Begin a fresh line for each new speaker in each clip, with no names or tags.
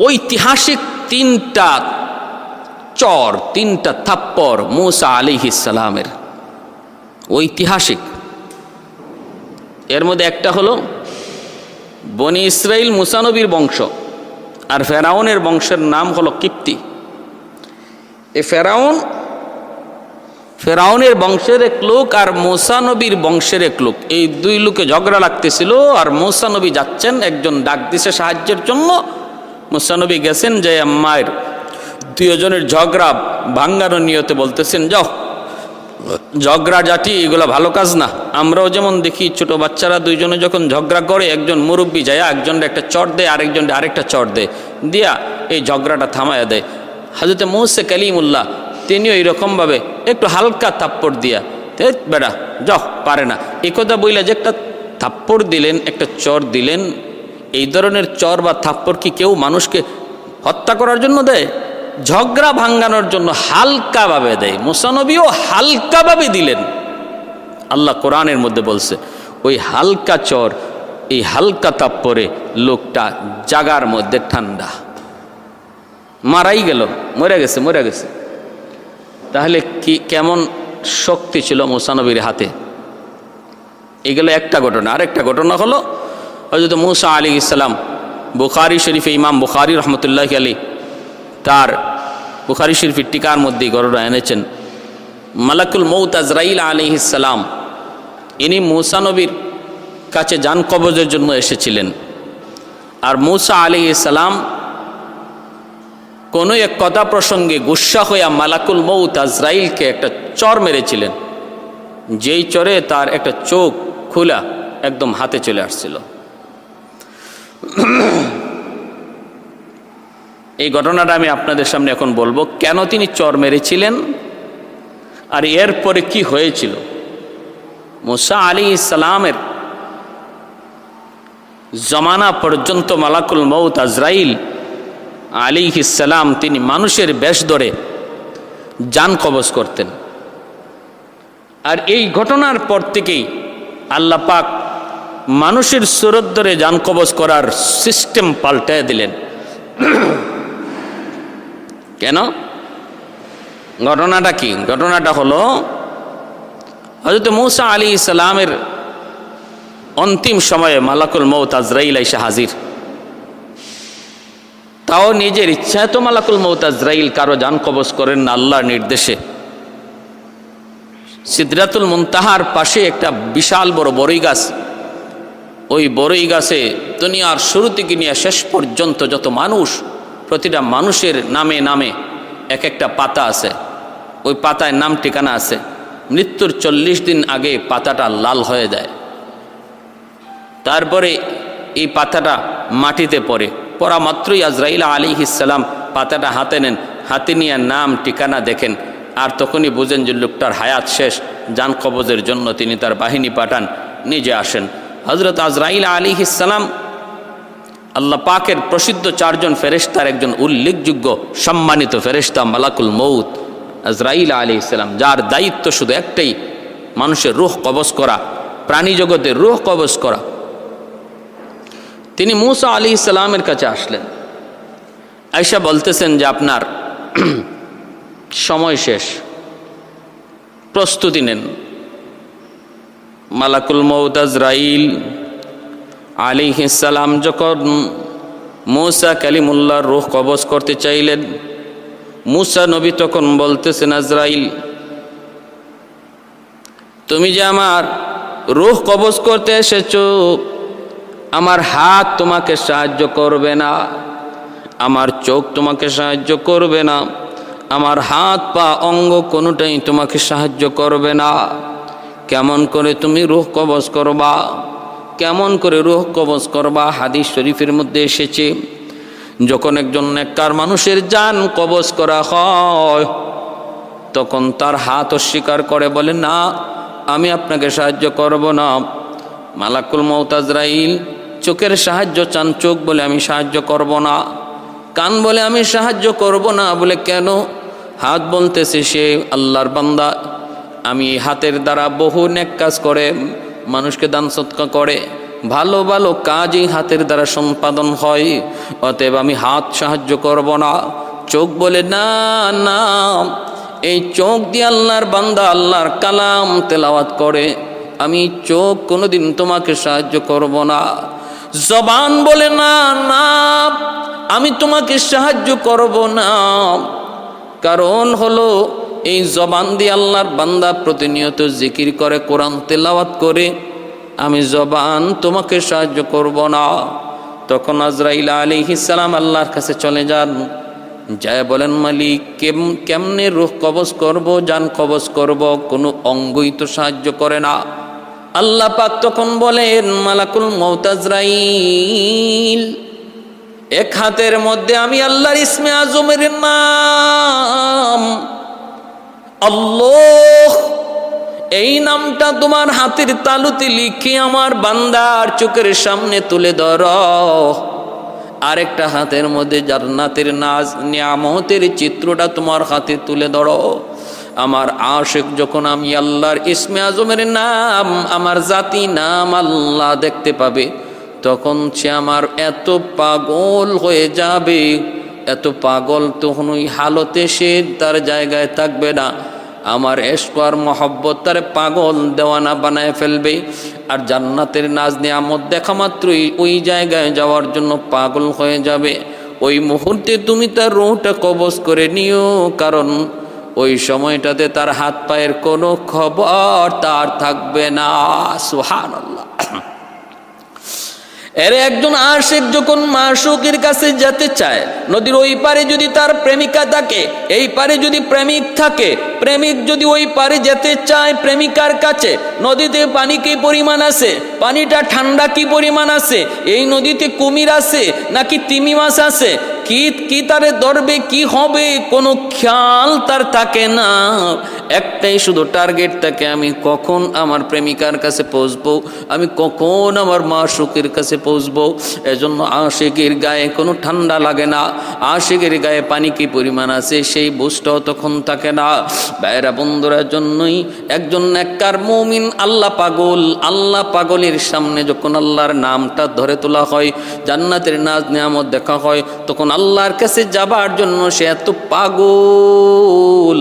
ঐতিহাসিক তিনটা চর, তিনটা থাপ্পর মুসা আলিহিসালামের ঐতিহাসিক। এর মধ্যে একটা হলো বনি ইসরাইল মুসানবীর বংশ আর ফেরাউনের বংশের নাম হলো কিপ্তি। এ ফেরাউন, ফেরাউনের বংশের এক লোক আর মোসানবীর বংশের এক লোক। এই দুই লোকে ঝগড়া লাগতেছিল আর মোসানবী যাচ্ছেন একজন ডাক দিছে সাহায্যের জন্য মোসানবী গেছেন যে মায়ের দুজনের ঝগড়া ভাঙ্গানোর নিয়তে বলতেছেন, যাও, ঝগড়া জাতি, এগুলো ভালো কাজ না। আমরাও যেমন দেখি ছোট বাচ্চারা দুইজনে যখন ঝগড়া করে, একজন মুরব্বী যায় একজনটা একটা চট দেয় আরেকজন আরেকটা চট দেয়, দিয়া এই ঝগড়াটা থামায়া দেয়। হাজরতে মৌসে কালিমুল্লাহ, তিনিও এইরকমভাবে একটু হালকা থাপ্পড় দিয়া "ধ্যাৎ বেড়া, যাও, পারে না। এই কথা বইলা যে একটা থাপ্পড় দিলেন, একটা চর দিলেন এই ধরনের চর বা থাপ্পড় কি কেউ মানুষকে হত্যা করার জন্য দেয়? ঝগড়া ভাঙ্গানোর জন্য হালকাভাবে দেয়। মুসানবীও হালকাভাবে দিলেন। আল্লাহ কোরআনের মধ্যে বলছে, ওই হালকা চর, এই হালকা তাপ্পরে লোকটা জাগার মধ্যে ঠান্ডা। মারাই গেল, মরে গেছে মরে গেছে। তাহলে কি কেমন শক্তি ছিল মুসানবীর হাতে? এগুলো একটা ঘটনা। আরেকটা ঘটনা হলো হজরত মুসা আলী ইসলাম বুখারি শরীফে ইমাম বুখারি রহমতুল্লাহ আলী তার বুখারি শরীফের টিকার মধ্যেই ঘটনা এনেছেন। মালাকুল মৌত আজরাইল আলী ইসালাম ইনি মুসা নবীর কাছে যান কবজের জন্য এসেছিলেন। আর মুসা আলী ইসালাম কোনো এক কথা প্রসঙ্গে গুসা হইয়া মালাকুল মৌত আজরাইলকে একটা চর মেরেছিলেন। যেই চরে তার একটা চোখ খোলা একদম হাতে চলে আসছিল। এই ঘটনাটা আমি আপনাদের সামনে এখন বলব। কেন তিনি চর মেরেছিলেন? আর এরপরে কি হয়েছিল? মুসা আলী ইসলামের জমানা পর্যন্ত মালাকুল মৌত আজরাইল আলী ইসালাম তিনি মানুষের বেশ ধরে যান কবজ করতেন। আর এই ঘটনার পর থেকেই আল্লাহ পাক মানুষের সুরত ধরে যান কবজ করার সিস্টেম পাল্টায় দিলেন। কেন? ঘটনাটা কি? ঘটনাটা হলো হজরত মৌসা আলী ইসলামের অন্তিম সময়ে মালাকুল মৌত আজরাইল এসে হাজির। তাও নিজের ইচ্ছায় তো মালাকুল মৌত আজরাইল কারও যান কবজ করেন না আল্লাহর নির্দেশে। সিদ্রাতুল মুনতাহার পাশে একটা বিশাল বড় বড়ই গাছ ওই বড়ই গাছে দুনিয়ার শুরু থেকে নিয়ে শেষ পর্যন্ত যত মানুষ, প্রতিটা মানুষের নামে নামে এক একটা পাতা আছে। ওই পাতায় নাম ঠিকানা আছে। মৃত্যুর চল্লিশ দিন আগে পাতাটা লাল হয়ে যায়। তারপরে এই পাতাটা মাটিতে পড়ে। পড়া মাত্রই আজরাইল আলী ইসালাম পাতাটা হাতে নেন। হাতে নিয়ে নাম ঠিকানা দেখেন। আর তখনই বুঝেন যে লোকটার হায়াত শেষ। যান কবজের জন্য তিনি তার বাহিনী পাঠান। নিজে আসেন। হজরত আজরাইল আলী ইসালাম আল্লাহ পাকের প্রসিদ্ধ চারজন ফেরেস্তার একজন উল্লেখযোগ্য সম্মানিত ফেরেস্তা মালাকুল মৌত আজরাইল আলী ইসলাম যার দায়িত্ব শুধু একটাই, মানুষের রুহ কবজ করা, প্রাণী জগতে রুহ কবজ করা। তিনি মুসা আলী ইসলামের কাছে আসলেন। আয়সা বলতেছেন যে আপনার সময় শেষ, প্রস্তুতি নেন। মালাকুল মৌত আজরাইল আলী ইসালাম যখন মুসা কালিমুল্লার রুহ কবজ করতে চাইলেন, মুসা নবী তখন বলতেছেন, আজরাইল, তুমি যে আমার রুহ কবজ করতে এসেছ, আমার হাত তোমাকে সাহায্য করবে না, আমার চোখ তোমাকে সাহায্য করবে না, আমার হাত পা অঙ্গ কোনোটাই তোমাকে সাহায্য করবে না। কেমন করে তুমি রুহ কবজ করবা? কেমন করে রুহ কবজ করবা? হাদিস শরীফের মধ্যে এসেছে, যখন একজন নেককার মানুষের যান কবজ করা হয়, তখন তার হাত অস্বীকার করে, বলে, না, আমি আপনাকে সাহায্য করব না। মালাকুল মৌতাজরাইল চোখের সাহায্য চান, চোখ বলে, আমি সাহায্য করব না। কান বলে, আমি সাহায্য করব না। বলে, কেন? হাত বলতেছে সে আল্লাহর বান্দা। আমি হাতের দ্বারা বহু নেক কাজ করে, মানুষকে দান সৎকা করে। ভালো ভালো কাজই হাতের দ্বারা সম্পাদন হয়, অতএব আমি হাত সাহায্য করব না। চোখ বলে, না না। এই চোখ দিয়ে আল্লাহর বান্দা, আল্লাহর কালাম তেলাওয়াত করে। আমি চোখ কোনোদিন তোমাকে সাহায্য করব না। জবান বলে, না না। আমি তোমাকে সাহায্য করব না। কারণ হলো এই জবান দিয়ে আল্লাহর বান্দা প্রতিনিয়ত জিকির করে, কোরআন তেলাওয়াত করে, আমি জবান তোমাকে সাহায্য করব না। তখন আজরাইল আলী ইসালাম আল্লাহর কাছে চলে যান। যায় বলেন, মালিক, কেম, কেমনে রুখ কবজ করব, যান কবজ করব, কোনো অঙ্গই তো সাহায্য করে না। আল্লাহ পাক তখন বলেন, মালাকুল মৌতাজরাইল এক হাতের মধ্যে আমি আল্লাহর ইসমে আজমের নাম আল্লাহ, এই নামটা তোমার হাতের তালুতে লিখে আমার বান্দার চোখের সামনে তুলে ধর। আরেকটা হাতের মধ্যে জান্নাতের নাজ, নিয়ামতের চিত্রটা তোমার হাতে তুলে ধরো। আমার আশেক যখন আমি আল্লাহর ইসমে আজমের নাম, আমার জাতি নাম আল্লাহ দেখতে পাবে, তখন সে আমার এত পাগল হয়ে যাবে। এত পাগল তখন ওই হালতে সে তার জায়গায় থাকবে না। আমার এসকর মহব্বত তার পাগল দেওয়ানা বানায় ফেলবে। আর জান্নাতের নাজ নিয়ামত দেখা মাত্রই ওই জায়গায় যাওয়ার জন্য পাগল হয়ে যাবে। ওই মুহূর্তে তুমি তার রোহটা কবজ করে নিও, কারণ ওই সময়টাতে তার হাত পায়ের কোনো খবর তার থাকবে না। সুহান আল্লাহ এর একজন আশেক যখন মাসুকের কাছে যেতে চায়, নদীর ওই পারে যদি তার প্রেমিকা থাকে, এই পারে যদি প্রেমিক থাকে প্রেমিক যদি ওই পারে যেতে চায়, প্রেমিকার কাছে, নদীতে পানি কি পরিমাণ আছে? পানিটা ঠান্ডা কি পরিমাণ আছে? এই নদীতে কুমির আছে নাকি তিমি মাছ আছে? কি কি তারে ধরবে, কি হবে? কোনো খেয়াল তার থাকে না। একটাই শুধু টার্গেট থাকে আমি কখন আমার প্রেমিকার কাছে পৌঁছবো? আমি কখন আমার মা সুখের কাছে পৌঁছবো? এজন্য আশেকের গায়ে কোনো ঠান্ডা লাগে না। আশেকের গায়ে পানি কি পরিমাণ আছে? সেই বুঝটাও তখন থাকে না। বাইরা বন্ধুরার জন্যই একজন নেককার মৌমিন আল্লাহ পাগল। আল্লাহ পাগলের সামনে যখন আল্লাহর নামটা ধরে তোলা হয়, জান্নাতের নাজ নিয়ামত দেখা হয়, তখন আল্লাহর কাছে যাবার জন্য সে এত পাগল,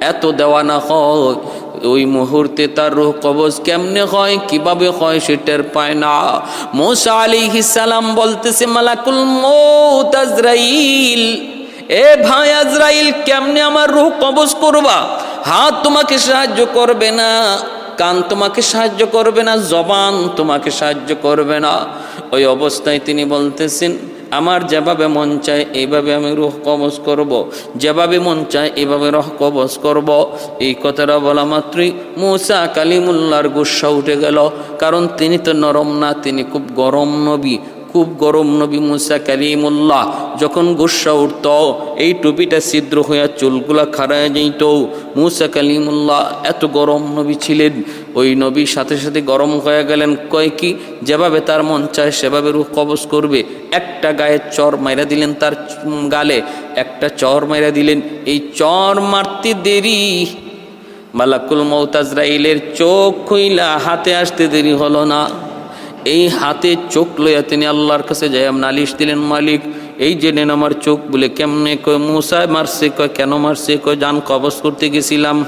এত দেওয়ানা হয়। ওই মুহূর্তে তার রুহ কবজ কেমনে হয়, কীভাবে হয় সেটার পায় না। মোসা আলী সালাম বলতেছে, মালাকুল মৌত আজরাইল। এ ভাই আজরাইল, কেমনে আমার রুহ কবজ করবা হাত তোমাকে সাহায্য করবে না, কান তোমাকে সাহায্য করবে না, জবান তোমাকে সাহায্য করবে না ওই অবস্থায় তিনি বলতেছেন, আমার যেভাবে মন চায়, এইভাবে আমি রুহ কবজ করব। যেভাবে মন চায় এভাবে রহ কবজ করব। এই কথাটা বলা মাত্রই মূসা কালিমুল্লার গুসা উঠে গেল কারণ তিনি তো নরম না, তিনি খুব গরম নবী খুব গরম নবী মুসা কালিমুল্লাহ। যখন গুসা উঠত, এই টুপিটা ছিদ্র হইয়া চুলগুলা খাড়ায় যেত মুসা কালিমুল্লাহ এত গরম নবী ছিলেন। ওই নবীর সাথে সাথে গরম হয়ে গেলেন। কয় কি, যেভাবে তার মন চায় সেভাবে রুহ কবজ করবে। একটা গায়ে চর মাইরা দিলেন তার গালে। একটা চর মাইরা দিলেন। এই চর মারতে দেরি। মালাকুল মৌতাজরাইলের চোখ খুইলা হাতে আসতে দেরি হলো না। এই হাতে চোখ লইয়া তিনি আল্লাহর কাছে যাই নালিশ দিলেন, মালিক, এই যে নেন আমার চোখ বলে কেমনে কয় মূসায় মারছে কয়, কেন মারছে কয়, যান কবজ করতে গেছিলাম।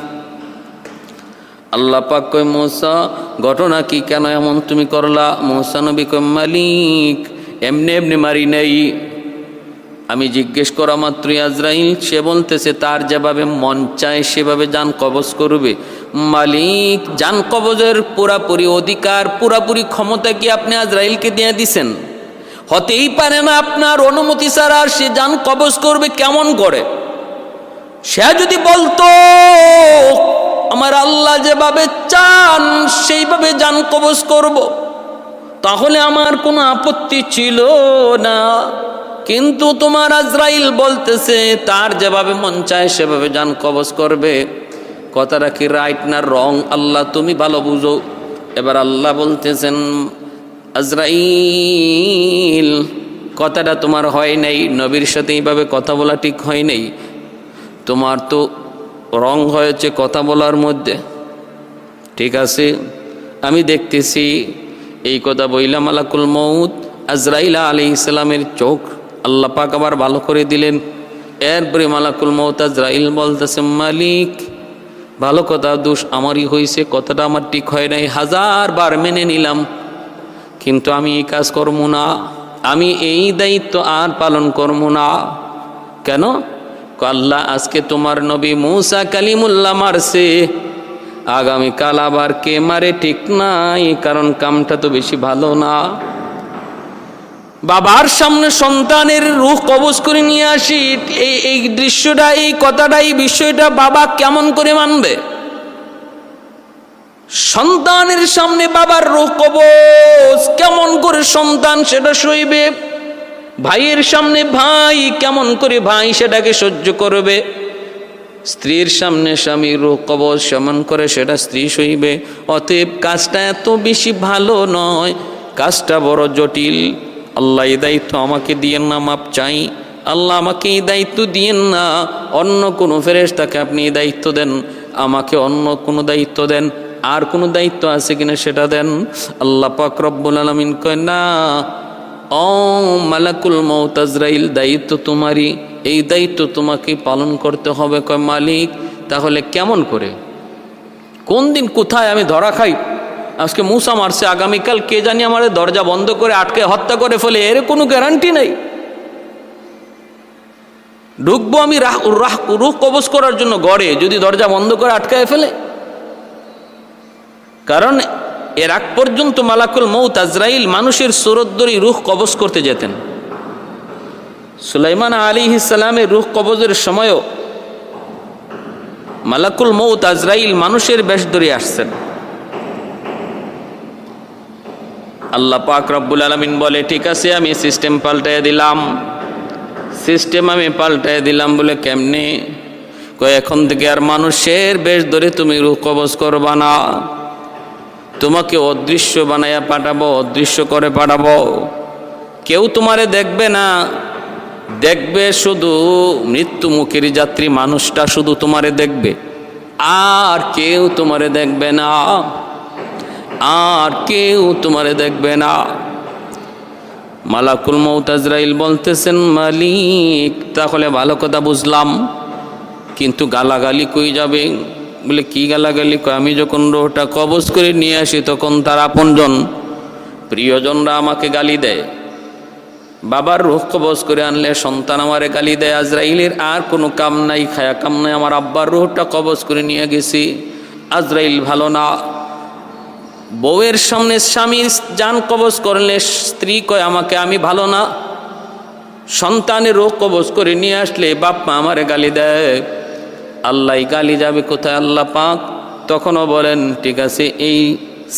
আল্লাহ পাক কয়, মৌসা, ঘটনা কি কেন এমন তুমি করলা? মৌসা নবী কয়, মালিক, এমনি এমনি মারি নেই। আমি জিজ্ঞেস করা মাত্রই, আজরাইল, সে বলতেছে তার যেভাবে মন চায় সেভাবে যান কবজ করবে। মালিক, যান কবজের পুরাপুরি অধিকার, পুরাপুরি ক্ষমতা কি আপনি আজরাইলকে দিয়ে দিছেন? হতেই পারে না আপনার অনুমতি ছাড়া সে যান কবজ করবে কেমন করে? সে যদি বলতো, আমার আল্লাহ যেভাবে চান, সেইভাবে যান কবজ করব। তাহলে আমার কোনো আপত্তি ছিল না। কিন্তু তোমার আজরাইল বলতেছে, তার যেভাবে মন চায়, সেভাবে যান কবজ করবে। কথাটা কি রাইট না রং আল্লাহ তুমি ভালো বুঝো। এবার আল্লাহ বলতেছেন, আজরাইল, কথাটা তোমার হয় নাই, নবীর সাথে এইভাবে কথা বলা ঠিক হয় নাই। তোমার তো রং হয়েছে কথা বলার মধ্যে। ঠিক আছে, আমি দেখতেছি, এই কথা বইলা মালাকুল মৌত আজরাইলা আলি ইসলামের চোখ আল্লাহ পাক আবার ভালো করে দিলেন। এরপরে মালাকুল মৌত আজরাইল বলতেছে, মালিক ভালো কথা, দোষ আমারই হয়েছে, কথাটা আমার ঠিক হয় নাই হাজার বার মেনে নিলাম। কিন্তু আমি এই কাজ করব না, আমি এই দায়িত্ব আর পালন করব না। কেন? আল্লাহ আজকে তোমার নবী মৌসা কালিমুল্লা মারছে। আগামীকাল আবার কে মারে ঠিক নাই, কারণ কামটা তো বেশি ভালো না। বাবার সামনে সন্তানের রুখ কবজ করে নিয়ে আসি, এই এই দৃশ্যটা, এই কথাটা, এই বিষয়টা বাবা কেমন করে মানবে? সন্তানের সামনে বাবার রুখ কবজ কেমন করে সন্তান সেটা সইবে? ভাইয়ের সামনে ভাই কেমন করে ভাই সেটাকে সহ্য করবে? স্ত্রীর সামনে স্বামীর রোগ কবচ সমান করে সেটা স্ত্রী সইবে। অতএব কাজটা এত বেশি ভালো নয়, কাজটা বড় জটিল। আল্লাহ এই দায়িত্ব আমাকে দিয়েন না, মাপ চাই। আল্লাহ আমাকে এই দায়িত্ব দিয়েন না, অন্য কোনো ফেরেশতাকে আপনি এই দায়িত্ব দেন, আমাকে অন্য কোনো দায়িত্ব দেন, আর কোনো দায়িত্ব আছে কিনা সেটা দেন। আল্লাহ পাক রব্বুল আলমিন কয়, না ও মালাকুল মৌতাজরাইল দায়িত্ব তোমারই, এই দায়িত্ব তোমাকে পালন করতে হবে। কয়, মালিক, তাহলে কেমন করে? কোন দিন কোথায় আমি ধরা খাই? আজকে মূসা মারছে, আগামীকাল কে জানি আমার দরজা বন্ধ করে আটকে হত্যা করে ফেলে, এর কোনো গ্যারান্টি নেই। ঢুকবো আমি রাহ রাহ রুখ কবজ করার জন্য গড়ে, যদি দরজা বন্ধ করে আটকায় ফেলে। কারণ এর আগ পর্যন্ত মালাকুল মৌত আজরাইল মানুষের সুরদ্দরি রুখ কবজ করতে যেতেন। সুলাইমান আলী ইসালামের রুখ কবজের সময়ও মালাকুল মৌত আজরাইল মানুষের বেশ ধরে আসছেন। আল্লাহ পাক রব্বুল আলমিন বলে, ঠিক আছে, আমি সিস্টেম পাল্টাই দিলাম। সিস্টেম আমি পাল্টাই দিলাম বলে কেমনি? কয়, এখন থেকে আর মানুষের বেশ ধরে তুমি রুখ কবজ করবা না। তোমাকে অদৃশ্য বানাইয়া পাঠাবো, অদৃশ্য করে পাঠাবো। কেউ তোমারে দেখবে না। দেখবে শুধু মৃত্যুমুখের যাত্রী, মানুষটা শুধু তোমারে দেখবে। আর কেউ তোমারে দেখবে না। আর কেউ তোমারে দেখবে না। মালাকুল মৌতাজরাইল বলতেছেন, মালিক, তাহলে ভালো কথা বুঝলাম, কিন্তু গালাগালি কই যাবে? বলে, কি গালাগালি? কয়, আমি যখন রোহটা কবজ করে নিয়ে আসি, তখন তার আপনজন, প্রিয়জনরা আমাকে গালি দেয়। বাবার রোহ কবজ করে আনলে সন্তান আমারে গালি দেয় আজরাইলের, আর কোনো কাম নাই, খায়া কাম নাই, আমার আব্বার রোহটা কবজ করে নিয়ে গেছি। আজরাইল ভালো না। বউয়ের সামনে স্বামীর যান কবজ করলে স্ত্রী কয়, আমাকে আমি ভালো না। সন্তানের রোগ কবজ করে নিয়ে আসলে বাপ মা আমারে গালি দেয়। আল্লাহ গালি যাবে কোথায়? আল্লাহ পাক তখনও বলেন, ঠিক আছে, এই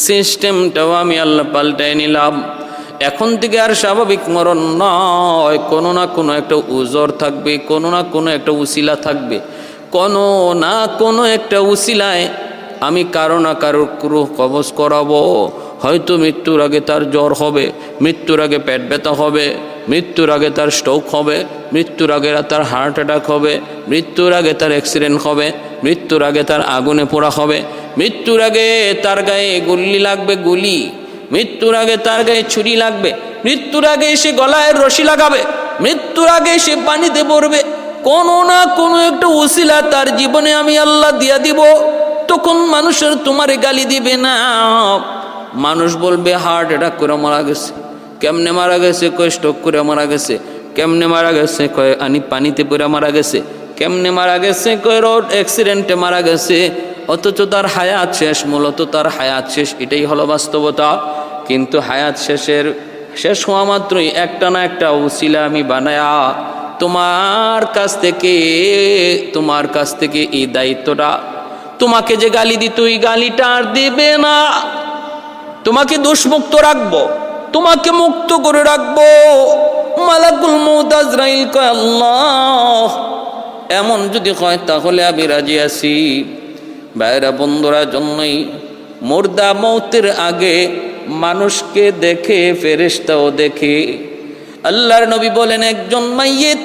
সিস্টেমটাও আমি আল্লাহ পাল্টাই নিলাম। এখন থেকে আর স্বাভাবিক মরণ নয়। কোনো না কোনো একটা উজর থাকবে, কোনো না কোনো একটা উসিলা থাকবে। কোনো না কোনো একটা উসিলায় আমি কারও না কারও ক্রুহ কবজ করাবো হয়তো মৃত্যুর আগে তার জ্বর হবে মৃত্যুর আগে পেট ব্যথা হবে মৃত্যুর আগে তার স্ট্রোক হবে মৃত্যুর আগে তার হার্ট অ্যাটাক হবে মৃত্যুর আগে তার অ্যাক্সিডেন্ট হবে মৃত্যুর আগে তার আগুনে পোড়া হবে মৃত্যুর আগে তার গায়ে গুল্লি লাগবে গুলি মৃত্যুর আগে তার গায়ে ছুরি লাগবে মৃত্যুর আগে সে গলায় রশি লাগাবে মৃত্যুর আগে সে পানিতে পড়বে কোনো না কোনো একটা উসিলা তার জীবনে আমি আল্লাহ দিয়া দিব তখন মানুষের তোমারে গালি দিবে না? মানুষ বলবে, হার্ট অ্যাটাক করে মারা গেছে। কেমনে মারা গেছে? কয়, স্ট্রোক করে মারা গেছে। কেমনে মারা গেছে? কয় আনি পানিতে পড়ে মারা গেছে। কেমনে মারা গেছে? কয়, রোড অ্যাক্সিডেন্টে মারা গেছে। অথচ তার হায়াত শেষ, মূলত তার হায়াত শেষ, এটাই হলো বাস্তবতা। কিন্তু হায়াত শেষের, শেষ হওয়া মাত্রই একটা না একটা উসিলা আমি বানায়া তোমার কাছ থেকে, তোমার কাছ থেকে এই দায়িত্বটা তোমাকে যে গালি দিত ওই গালিটা আর দেবে না। তোমাকে দোষমুক্ত রাখব, তোমাকে মুক্ত করে রাখব। মালাকুল মৌতাজরাইল কয়, আল্লাহ, এমন যদি হয় তাহলে আমি রাজি আছি। বাইরা বন্ধুরা, জন্যই মুর্দা মৌতের আগে মানুষকে দেখে, ফেরেশতাও দেখে। আল্লাহর নবী বলেন, একজন মাইয়েত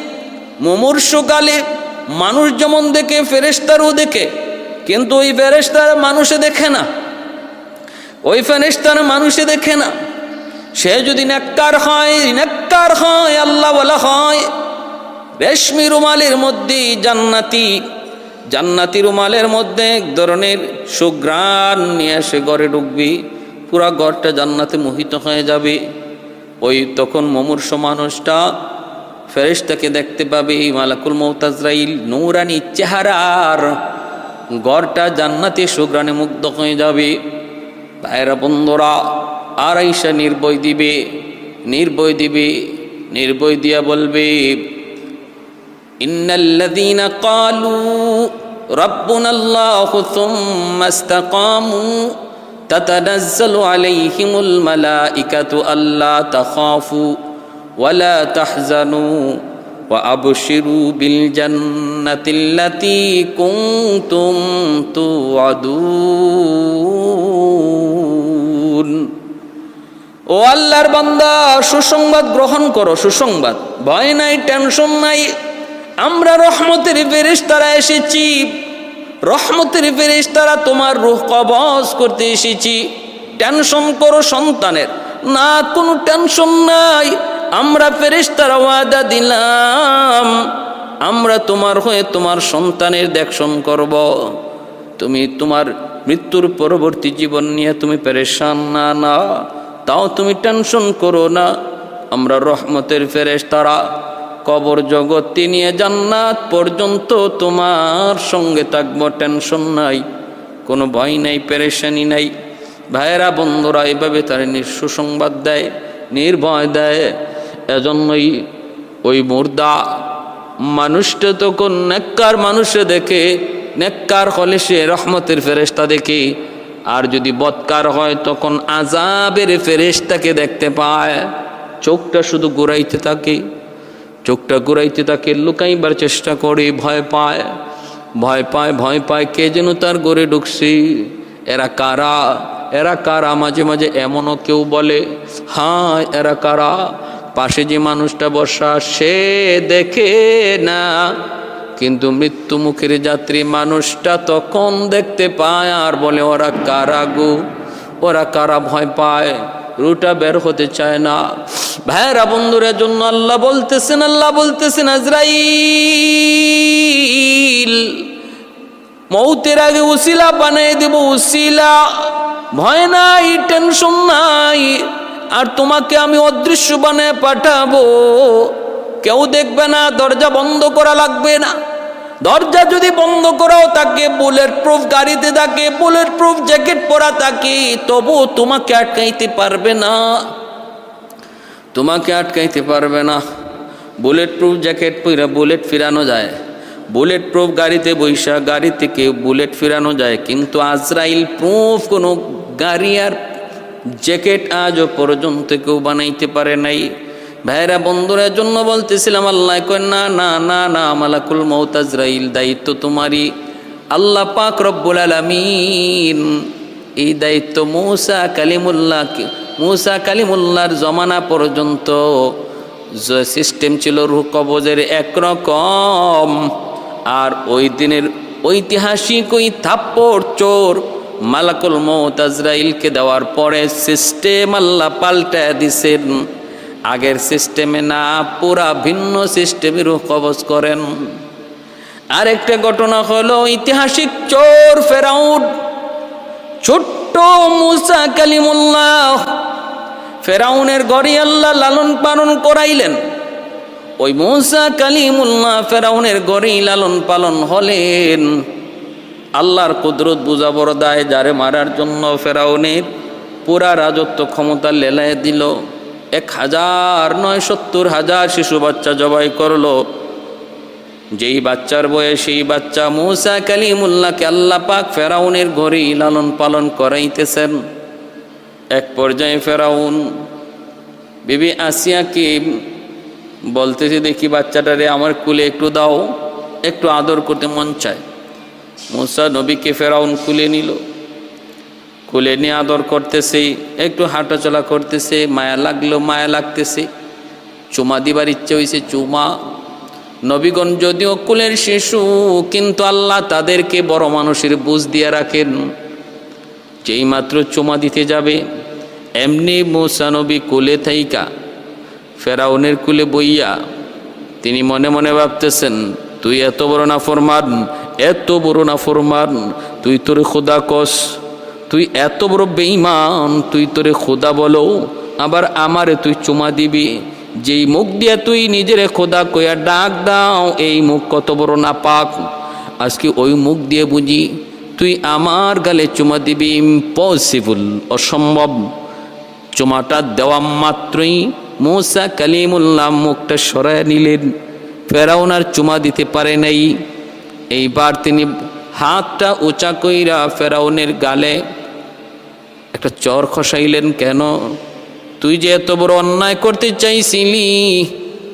মুমূর্ষকালে মানুষ যেমন দেখে, ফেরেশতারও দেখে কিন্তু ওই ফেরেশতার মানুষে দেখে না। ওই ফেরেস্তার মানুষে দেখে না। সে যদি নেককার হয় নেককার হয়, আল্লাহ বলা হয়, রেশমি রুমালের মধ্যে জান্নাতি জান্নাতি রুমালের মধ্যে এক ধরনের সুগ্রাণ নিয়ে এসে ঘরে ঢুকবি, পুরা ঘরটা জান্নাতে মোহিত হয়ে যাবে। ওই তখন মমূর্ষ মানুষটা ফেরেশতাকে দেখতে পাবে, মালাকুল মৌতাজরাইল নৌরানি চেহারার ঘরটা জান্নাতে সুগ্রাণে মুগ্ধ হয়ে যাবে ভাইরা বন্ধুরা আর আইসা নির্বয় দিবে নির্বয় দিবে নির্বয় দিয়া বলবে ইন্নাল্লাযীনা ক্বালু রাব্বুনা আল্লাহু থুম্মা ইসতাকামু تتنزل عليهم الملائكة ألا تخافوا ولا تحزنوا وأبشروا بالجنة التي كنتم توعدون ও আল্লাহর বান্দা সুসংবাদ গ্রহণ করো সুসংবাদ ভয় নাই টেনশন নাই আমরা রহমতের ফেরেশতারা এসেছি রহমতের ফেরেশতারা তোমার রূহ কবজ করতে এসেছি টেনশন করো সন্তানের না কোনো টেনশন নাই আমরা ফেরেশতারা ওয়াদা দিলাম। আমরা তোমার হয়ে তোমার সন্তানের দেখশন করব। তুমি তোমার মৃত্যুর পরবর্তী জীবন নিয়ে তুমি পেরেশান না না। তাও তুমি টেনশন করো না। আমরা রহমতের ফেরেশতারা। কবর জগৎ নিয়ে জান্নাত পর্যন্ত তোমার সঙ্গে থাকব, টেনশন নাই। কোনো ভয় নাই, পেরেশানি নাই। ভাইয়েরা, বন্ধুরা, এভাবে তার সুসংবাদ দেয়, নির্ভয় দেয়। এজন্যই ওই মুর্দা মানুষটা তখন নেককার মানুষে দেখে, নেককার হলে সে রহমতের ফেরেস্তা দেখে। আর যদি বৎকার হয়, তখন আজাবের ফেরেস্তাকে দেখতে পায়। চোখটা শুধু ঘুরাইতে থাকে। চোখটা ঘুরাইতে থাকে, লুকাইবার চেষ্টা করে, ভয় পায়। ভয় পায় ভয় পায়, কে যেন তার গড়ে ঢুকছি। এরা কারা? এরা কারা? মাঝে মাঝে এমনও কেউ বলে হ্যাঁ এরা কারা? পাশে যে মানুষটা বসা, সে দেখে না। কিন্তু মৃত্যু মুখের যাত্রী মানুষটা তখন দেখতে পায় আর বলে, ওরা কারা গো? ওরা কারা ভয় পায়? রুটা বের হতে চায় না। ভাইরা বন্ধুরের জন্য আল্লাহ বলতেছেন আল্লাহ বলতেছেন, আজরাইল, মৌতের আগে উসিলা বানিয়ে দেব, উসিলা। ভয় নাই, টেনশন নাই। আর তোমাকে আমি অদৃশ্য বানিয়ে পাঠাবো। কেউ দেখবে না, দরজা বন্ধ করা লাগবে না। দরজা যদি বন্ধ করাও তাকে বুলেট প্রুফ গাড়িতে থাকে বুলেট প্রুফ জ্যাকেট পরা থাকে তবু তোমাকে আটকাইতে পারবে না। তোমাকে আটকাইতে পারবে না। বুলেট প্রুফ জ্যাকেট পরে বুলেট ফিরানো যায়। বুলেট প্রুফ গাড়িতে বৈশা গাড়ি থেকে বুলেট ফিরানো যায়। কিন্তু আজরাইল প্রুফ কোনো গাড়ি আর জ্যাকেট আজও পর্যন্ত কেউ বানাইতে পারে নাই। ভাইরা বন্ধুরের জন্য বলতেছিলাম, আল্লাহ কয়, না না না না, মালাকুল মৌতাজরাইল দায়িত্ব তোমারই। আল্লাহ পাক রব্বুল আলামিন এই দায়িত্ব মৌসা কালিমুল্লাহকে মৌসা কালিমুল্লাহর জমানা পর্যন্ত সিস্টেম ছিল রুহ কবজের একরকম আর ওই দিনের ঐতিহাসিক ওই থাপ্পড় চোর মালাকুল মৌতাজরাইলকে দেওয়ার পরে সিস্টেম আল্লাহ পাল্টায় দিছেন। আগের সিস্টেমে না, পুরা ভিন্ন সিস্টেমের কবজ করেন। আরেকটা ঘটনা হলো ঐতিহাসিক চোর ফেরাউন, ছোট্ট মুসা কালিমুল্লাহ। ফেরাউনের গড়ি আল্লাহ লালন পালন করাইলেন। ওই মুসা কালিমুল্লাহ ফেরাউনের গড়ি লালন পালন হলেন। আল্লাহর কুদরত বুঝা বড় দায় যারে মারার জন্য ফেরাউনের পুরা রাজত্ব ক্ষমতা লেলায় দিল। এক হাজার নয় সত্তর হাজার শিশু বাচ্চা জবাই করল। যেই বাচ্চার বয়স সেই বাচ্চা মৌসা কালিমুল্লাহকে আল্লাহ পাক ফেরাউনের ঘরেই লালন পালন করাইতেছেন। এক পর্যায়ে ফেরাউন, বিবি আসিয়াকে বলতেছে দেখি বাচ্চাটারে আমার কুলে একটু দাও, একটু আদর করতে মন চায়। মুসা নবীকে ফেরাউন খুলে নিল। খুলে নিয়ে আদর করতেছে, একটু হাঁটাচলা করতেছে, মায়া লাগল, মায়া লাগতেছে। চুমা দিবার ইচ্ছে হয়েছে চুমা। নবীগণ যদিও কুলের শিশু, কিন্তু আল্লাহ তাদেরকে বড় মানুষের বুঝ দিয়ে রাখেন। যেই মাত্র চুমা দিতে যাবে, এমনি মোসানবী কুলে থাইকা, ফেরাউনের কুলে বইয়া। তিনি মনে মনে ভাবতেছেন, তুই এত বড় না ফরমান এত বড় না ফরমান তুই তোরে খোদা কস, তুই এত বড় বেঈমান, তুই তোরে খোদা বলো, আবার আমারে তুই চুমা দিবি। যেই মুখ দিয়া তুই নিজেরে খোদা কইয়া ডাক দাও, এই মুখ কত বড় না পাক আজকে ওই মুখ দিয়ে বুঝি, তুই আমার গালে চুমা দিবি ইম্পসিবল অসম্ভব। চুমাটা দেওয়া মাত্রই মৌসা কালিমুল্লাহ মুখটা সরায় নিলেন। ফেরাউন আর চুমা দিতে পারে নাই। এইবার তিনি হাতটা উঁচা কইরা ফেরাউনের গালে একটা চর খসাইলেন, কেন? তুই যে এত বড় অন্যায় করতে চাইছিলি,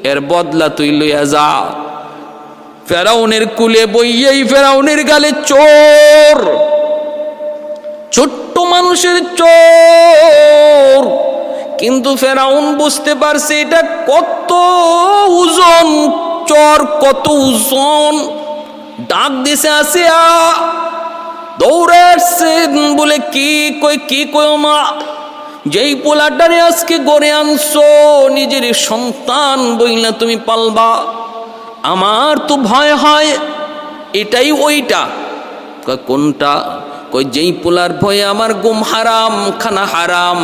এর বদলা তুই লইয়া যা। ফেরাউনের কুলে বইয়েই ফেরাউনের গালে চোর, ছোট্ট মানুষের চোর। কিন্তু ফেরাউন বুঝতে পারছে এটা কত ওজন, চর কত ওজন। ডাক দিছে আসিয়া, দৌড়ে আসছে বলে, কি কই কি কই মা, যেই পোলাটারে আজকে গড়ে আনছো, নিজের সন্তান বইলা তুমি পালবা। আমার তো ভয় হয়, এটাই ওইটা। কোনটা? কই যেই পোলার ভয়ে আমার গুম হারাম, খানা হারাম,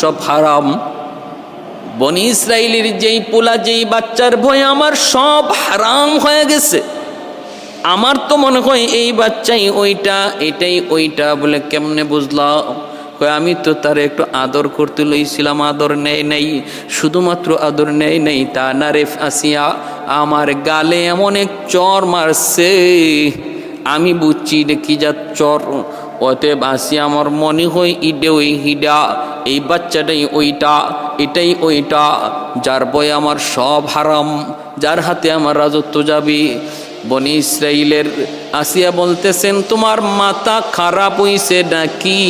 সব হারাম। বনি ইসরায়েলের যেই পোলা, যেই বাচ্চার ভয়ে আমার সব হারাম হয়ে গেছে। আমার তো মনে হয় এই বাচ্চাই ওইটা, এটাই ওইটা বলে কেমনে বুঝলাম আমি তো তার একটু আদর করতে লইছিলাম, আদর নেই নেই, শুধুমাত্র আদর নেই নেই, তা না রেফ আসিয়া আমার গালে এমন এক চর মারছে। আমি বুঝছি রে কি যা চর, অতএব আসি আমার মনে হয় ইডে ওই হিডা, এই বাচ্চাটাই ওইটা, এটাই ওইটা, যার বয় আমার সব হারাম, যার হাতে আমার রাজত্ব যাবে। বনি ইসরাইলের আসিয়া বলতেছেন, তোমার মাথা খারাপ হইছে নাকি?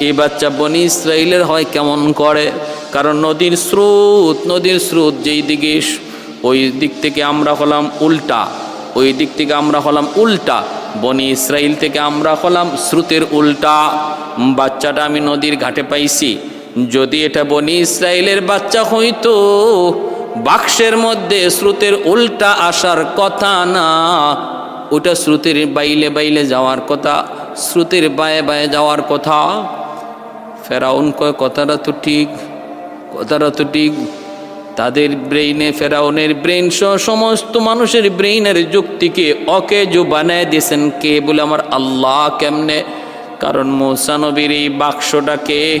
এই বাচ্চা বনি ইসরাইলের হয় কেমন করে? কারণ নদীর স্রোত নদীর স্রোত যেই দিকে ওই দিক থেকে আমরা হলাম উল্টা। ওই দিক থেকে আমরা হলাম উল্টা। বনি ইসরাইল থেকে আমরা হলাম স্রোতের উল্টা। বাচ্চাটা আমি নদীর ঘাটে পাইছি। যদি এটা বনি ইসরাইলের বাচ্চা হইতো বাক্সের মধ্যে স্রোতের উল্টা আসার কথা না। ওটা শ্রুতির বাইলে বাইলে যাওয়ার কথা, শ্রুতির বায়ে বায়ে যাওয়ার কথা। ফেরাউন কয়, কথাটা তো ঠিক, কথাটা তো ঠিক। তাদের ব্রেইনে ফেরাউনের ব্রেইন সহ সমস্ত মানুষের ব্রেইনের যুক্তিকে অকেজো বানায় দিয়েছেন কে বলে আমার আল্লাহ কেমনে? কারণ মৌসানবীর এই বাক্সটাকে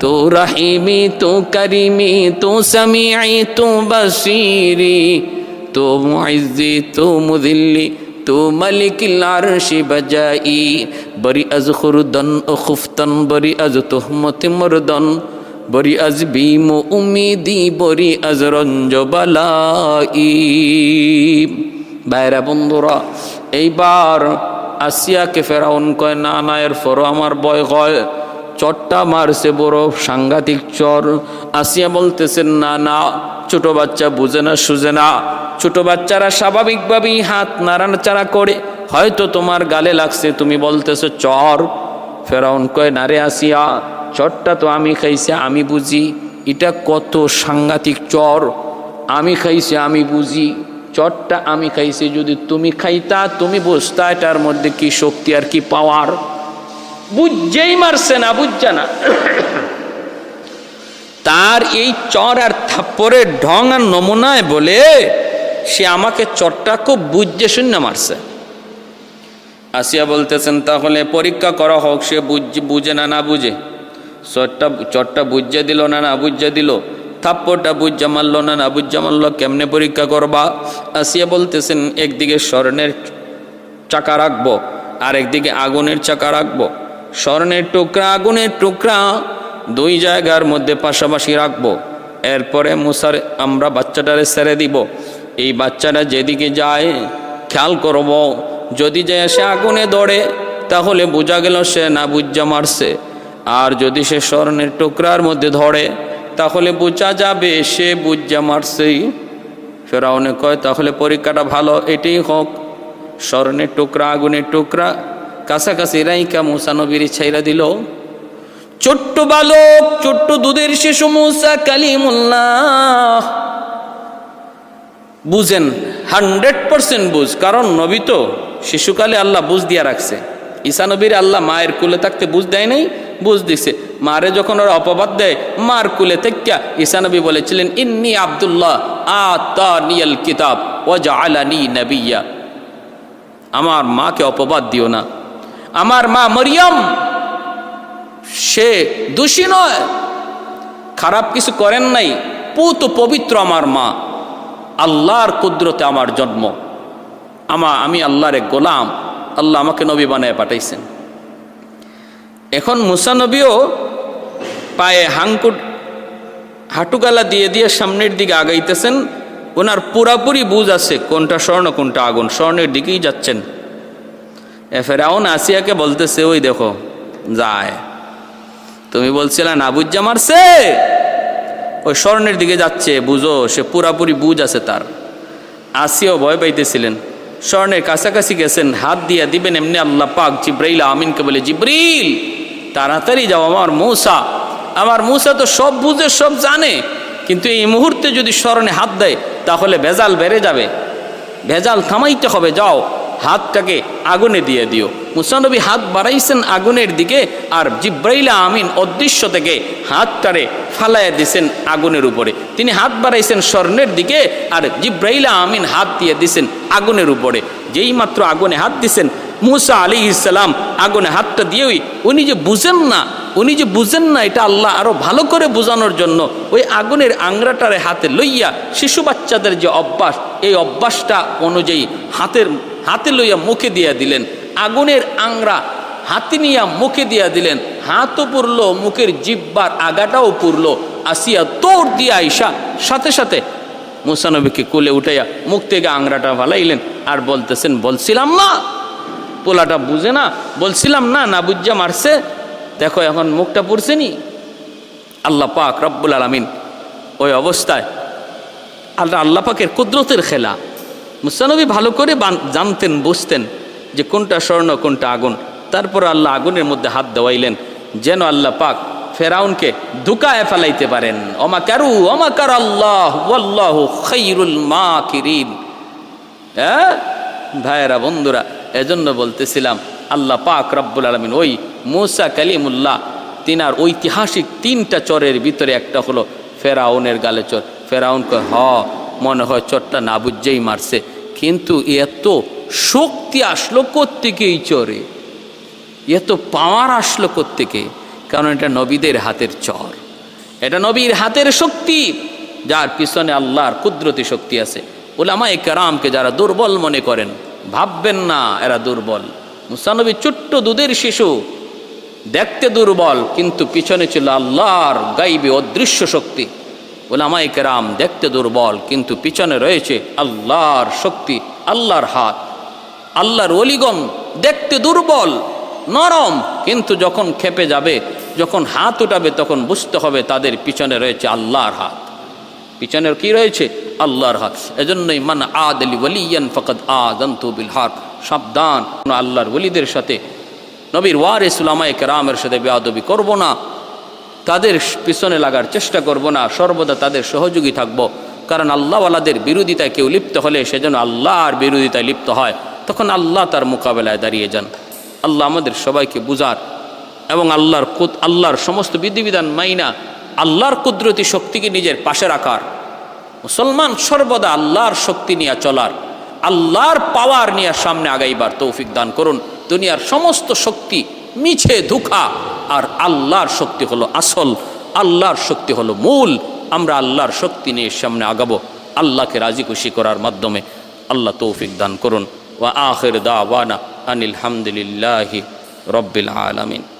তো রহিমি তো করিমি তো সমিআই তো বসিরি তো মুইজি তো মুদিল্লি তো মালিক লারশি বজাই বরি আজ খুরদন ও খুফতন বরি আজ তোহমত মরদন বরি আজ বিম উমিদি বরি আজ রঞ্জ বলাই বাইরা বন্ধুরা এইবার আসিয়াকে ফেরাউন কয়, না না, এর ফরো আমার বয় কয় চটটা মারছে বড় সাংঘাতিক চর। আসিয়া বলতেছেন, না না, ছোট বাচ্চা বুঝে না, সুঝে না। ছোট বাচ্চারা স্বাভাবিকভাবেই হাত নাড়াচাড়া করে। হয়তো তোমার গালে লাগছে, তুমি বলতেছো, চর। ফেরাউন কয় নারে আসিয়া চরটা তো আমি খাইছি, আমি বুঝি। এটা কত সাংঘাতিক চর। আমি খাইছি, আমি বুঝি। চটটা আমি খাইছি, যদি তুমি খাইতা, তুমি বুঝতা, এটার মধ্যে কি শক্তি আর কি পাওয়ার বুঝছেই মারছে না, বুঝছে না। তার এই চর আর থাপ্পরের ঢং আর নমুনায় বলে সে আমাকে চরটা খুব বুঝছে শূন্য মারছে। আসিয়া বলতেছেন, তাহলে পরীক্ষা করা হোক, সে বুঝ- বুঝে না না বুঝে। চরটা চরটা বুঝে দিল না না বুঝে দিল। থাপ্পড়টা বুঝা মারল না না বুঝা মারল, কেমনে পরীক্ষা করবা? আসিয়া বলতেছেন, একদিকে স্বর্ণের চাকা রাখব আর একদিকে আগুনের চাকা রাখব। স্বর্ণের টুকরা, আগুনের টুকরা দুই জায়গার মধ্যে পাশাপাশি রাখব। এরপরে মুসার আমরা বাচ্চাটারে ছেড়ে দিব। এই বাচ্চাটা যেদিকে যায়, খেয়াল করব। যদি যায় সে আগুনে দৌড়ে তাহলে বোঝা গেল সে না বুঝা মারছে। আর যদি সে স্বর্ণের টুকরার মধ্যে ধরে, তাহলে বোঝা যাবে সে বুঝা মারছেই। ফেরাউনে কয়, তাহলে পরীক্ষাটা ভালো, এটাই হোক। স্বর্ণের টুকরা, আগুনের টুকরা কাছাকাছি রাইকা মুসানবীর ছাইরা দিল, ছোট্ট বালক, ছোট্ট দুধের শিশু মুসা কালিমুল্লাহ। বুঝেন, হান্ড্রেড পারসেন্ট বুঝ, কারণ নবী তো শিশুকালে আল্লাহ বুঝ দিয়া রাখছে। ঈসা নবীর আল্লাহ মায়ের কুলে থাকতে বুঝ দেয় নাই, বুঝ দিছে। মারে যখন ওরা অপবাদ দেয়, মার কুলে থেকে ঈসা নবী বলেছিলেন, ইন্নি আবদুল্লাহ আতানিয়াল কিতাব ও জালানি নবিয়া। আমার মাকে অপবাদ দিও না। আমার মা মরিয়ম, সে দোষী নয়। খারাপ কিছু করেন নাই। পুত পবিত্র আমার মা। আল্লাহর কুদরতে আমার জন্ম। আমা, আমি আল্লাহর এক গোলাম। আল্লাহ আমাকে নবী বানায় পাঠাইছেন। এখন মুসা নবীও পায়ে হাঙ্কুট, হাঁটুগালা দিয়ে দিয়ে সামনের দিকে আগাইতেছেন। ওনার পুরাপুরি বুঝ আছে কোনটা স্বর্ণ, কোনটা আগুন। স্বর্ণের দিকেই যাচ্ছেন। ফেরাউন আসিয়াকে বলতেছে, ওই দেখো, যায়। তুমি বলছিলে না বুঝা মারছে! ওই স্বর্ণের দিকে যাচ্ছে, বুঝো, সে পুরাপুরি বুঝ আছে তার। আসিও ভয় পাইতেছিলেন। স্বর্ণের কাছাকাছি গেছেন, হাত দিয়া দিবেন এমনি আল্লাহ পাক জিব্রাইল আমিনকে বলে, জিব্রিল, তাড়াতাড়ি যাও আমার মৌসা। আমার মূসা তো সব বুঝে, সব জানে। কিন্তু এই মুহূর্তে যদি স্মরণে হাত দেয়, তাহলে ভেজাল বেড়ে যাবে। ভেজাল থামাইতে হবে, যাও। হাতটাকে আগুনে দিয়ে দিও। মুসানবী হাত বাড়াইছেন আগুনের দিকে আর জিব্রাইলা আমিন অদৃশ্য থেকে হাতটারে ফালাইয়া দিছেন আগুনের উপরে। তিনি হাত বাড়াইছেন স্বর্ণের দিকে আর জিব্রাইলা আমিন হাত দিয়ে দিছেন আগুনের উপরে। যেই মাত্র আগুনে হাত দিছেন, মুসা আলী ইসালাম আগুনে হাতটা দিয়েই উনি যে বুঝেন না, উনি যে বুঝেন না এটা আল্লাহ আরও ভালো করে বোঝানোর জন্য ওই আগুনের আংরাটারে হাতে লইয়া শিশু বাচ্চাদের যে অভ্যাস, এই অভ্যাসটা অনুযায়ী হাতের হাতে লইয়া মুখে দিয়া দিলেন, আগুনের আংরা হাতে নিয়া মুখে দিয়া দিলেন, হাতও পুরলো, মুখের জিব্বার আগাটাও পুরলো, আসিয়া তোর দিয়া আইসা সাথে সাথে মুসানবীকে কোলে উঠাইয়া মুখ থেকে আংরাটা ভালাইলেন আর বলতেছেন, বলছিলাম না, পোলাটা বুঝে না, বলছিলাম না না বুঝা মারছে, দেখো এখন মুখটা পড়ছেনি আল্লাহ পাক রব্বুল আলমিন ওই অবস্থায়, আল্লাহ আল্লাহ পাকের কুদরতের খেলা মুসানবী ভালো করে জানতেন, বুঝতেন যে কোনটা স্বর্ণ, কোনটা আগুন। তারপর আল্লাহ আগুনের মধ্যে হাত দেওয়াইলেন যেন আল্লাহ পাক ফেরাউনকে ধুকায় ফেলাইতে পারেন। অমা কারু অমা কার আল্লাহ খৈরুল মা কিরিন হ্যাঁ? ভাইয়েরা, বন্ধুরা, এজন্য বলতেছিলাম, আল্লাহ পাক রব্বুল আলমিন ওই মুসা কালিমুল্লাহ, তিনার ঐতিহাসিক তিনটা চরের ভিতরে একটা হলো ফেরাউনের গালে চর। ফেরাউনকে হ মনে হয় চরটা না বুঝেই মারছে। কিন্তু এত শক্তি আসলো কোত্থেকে এই চরে? এত পাওয়ার আসলো কোত্থেকে? কারণ এটা নবীদের হাতের চর। এটা নবীর হাতের শক্তি, যার পিছনে আল্লাহর কুদরতি শক্তি আছে। ওলামা কেরামকে যারা দুর্বল মনে করেন, ভাববেন না এরা দুর্বল। মুসানবী ছোট্ট দুধের শিশু, দেখতে দুর্বল, কিন্তু পিছনে ছিল আল্লাহর গাইবে অদৃশ্য শক্তি। ওলামা কেরাম দেখতে দুর্বল, কিন্তু পিছনে রয়েছে আল্লাহর শক্তি, আল্লাহর হাত। আল্লাহর অলিগণ দেখতে দুর্বল, নরম, কিন্তু যখন খেপে যাবে, যখন হাত উঠাবে, তখন বুঝতে হবে তাদের পিছনে রয়েছে আল্লাহর হাত। পিছনের কি রয়েছে? আল্লাহর হাত। এজন্যই মান আদ আলী ওলিয়ান ফকত আদন্তু বিল হাক। সাবধান আল্লাহর ওলিদের সাথে নবীর ওয়ারিস উলামায়ে কেরামের সাথে বেয়াদবি করব না। তাদের পিছনে লাগার চেষ্টা করব না, সর্বদা তাদের সহযোগী থাকব। কারণ আল্লাহওয়ালাদের বিরোধিতায় কেউ লিপ্ত হলে সেজন্য আল্লাহর বিরোধিতায় লিপ্ত হয়, তখন আল্লাহ তার মোকাবেলায় দাঁড়িয়ে যান। আল্লাহ আমাদের সবাইকে বুঝার এবং আল্লাহর কুদ, আল্লাহর সমস্ত বিধিবিধান মাইনা আল্লাহর কুদরতি শক্তিকে নিজের পাশে রাখার। মুসলমান সর্বদা আল্লাহর শক্তি নিয়ে চলার, আল্লাহর পাওয়ার নিয়ে সামনে আগাইবার তৌফিক দান করুন। দুনিয়ার সমস্ত শক্তি মিছে ধোকা। আর আল্লাহর শক্তি হলো আসল, আল্লাহর শক্তি হলো মূল। আমরা আল্লাহর শক্তি নিয়ে সামনে আগাবো। আল্লাহকে রাজি খুশি করার মাধ্যমে আল্লাহ তৌফিক দান করুন। ওয়া আখির দাওয়ানা আনিল হামদুলিল্লাহি রব্বিল আলামিন।